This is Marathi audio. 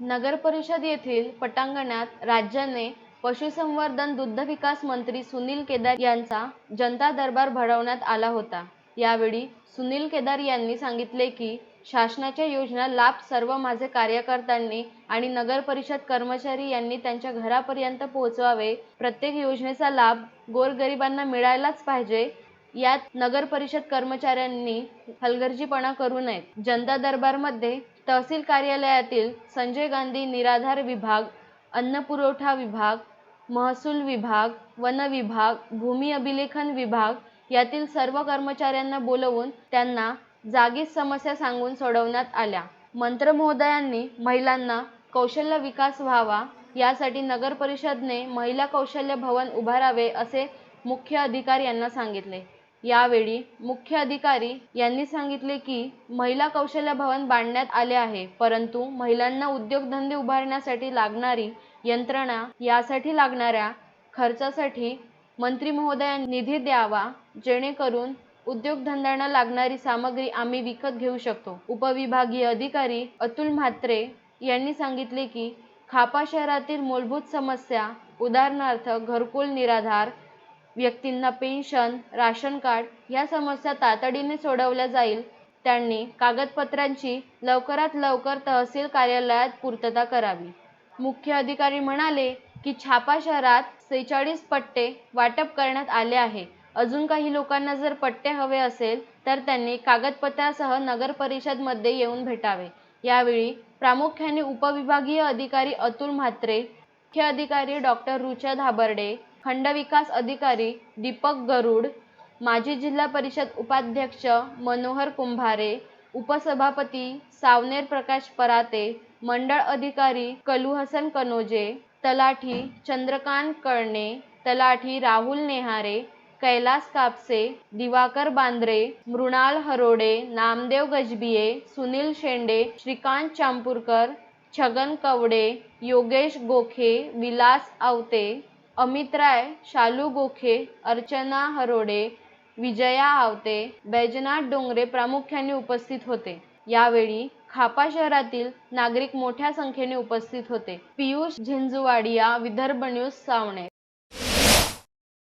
नगर परिषद येथील पटांगणात राज्याने पशुसंवर्धन दुग्धविकास मंत्री सुनील केदार यांचा जनता दरबार भरवण्यात आला होता. यावेळी सुनील केदार यांनी सांगितले की शासनाच्या योजना लाभ सर्व माझे कार्यकर्त्यांनी आणि नगर परिषद कर्मचारी यांनी त्यांच्या घरापर्यंत पोहोचवावे. प्रत्येक योजनेचा लाभ गोरगरिबांना मिळायलाच पाहिजे. यात नगर परिषद कर्मचाऱ्यांनी हलगर्जीपणा करू नये जनता दरबारमध्ये तहसील कार्यालयातील संजय गांधी निराधार विभाग अन्न पुरवठा विभाग महसूल विभाग वन विभाग भूमी अभिलेखन विभाग यातील सर्व कर्मचाऱ्यांना बोलवून त्यांना जागीच समस्या सांगून सोडवण्यात आल्या. मंत्र महोदयांनी महिलांना कौशल्य विकास व्हावा यासाठी नगर परिषदने महिला कौशल्य भवन उभारावे असे मुख्य अधिकारी यांना सांगितले. यावेळी मुख्य अधिकारी यांनी सांगितले की महिला कौशल्य भवन बांधण्यात आले आहे परंतु महिलांना उद्योगधंदे उभारण्यासाठी लागणारी यंत्रणा यासाठी लागणाऱ्या खर्चासाठी मंत्री महोदयांनी निधी द्यावा जेणेकरून उद्योगधंद्यांना लागणारी सामग्री आम्ही विकत घेऊ शकतो. उपविभागीय अधिकारी अतुल म्हात्रे यांनी सांगितले की खापा शहरातील मूलभूत समस्या उदाहरणार्थ घरकुल निराधार व्यक्तींना पेन्शन राशन कार्ड या समस्या तातडीने सोडवल्या जाईल. त्यांनी कागदपत्रांची लवकरात लवकर तहसील कार्यालयात पूर्तता करावी. मुख्य अधिकारी म्हणाले की छापा शहरात सेहेचाळीस पट्टे वाटप करण्यात आले आहे. अजून काही लोकांना जर पट्टे हवे असेल तर त्यांनी कागदपत्रासह नगर परिषदमध्ये येऊन भेटावे. यावेळी प्रामुख्याने उपविभागीय अधिकारी अतुल म्हात्रे मुख्य अधिकारी डॉक्टर रुचा धाबर्डे खंडविकास अधिकारी दीपक गरुड माजी जिल्हा परिषद उपाध्यक्ष मनोहर कुंभारे उपसभापती सावनेर प्रकाश पराते मंडळ अधिकारी कलुहसन कनोजे तलाठी चंद्रकांत कळणे तलाठी राहुल नेहारे कैलास कापसे दिवाकर बांद्रे मृणाल हरोडे नामदेव गजबिये सुनील शेंडे श्रीकांत चांपूरकर छगन कवडे योगेश गोखे विलास आवते अमित राय शालू गोखे अर्चना हरोडे विजया आवते बैजनाथ डोंगरे प्रामुख्याने उपस्थित होते. यावेळी खापा शहरातील नागरिक मोठ्या संख्येने उपस्थित होते. पियुष झिंजुवाडिया विदर्भ न्यूज सावणे.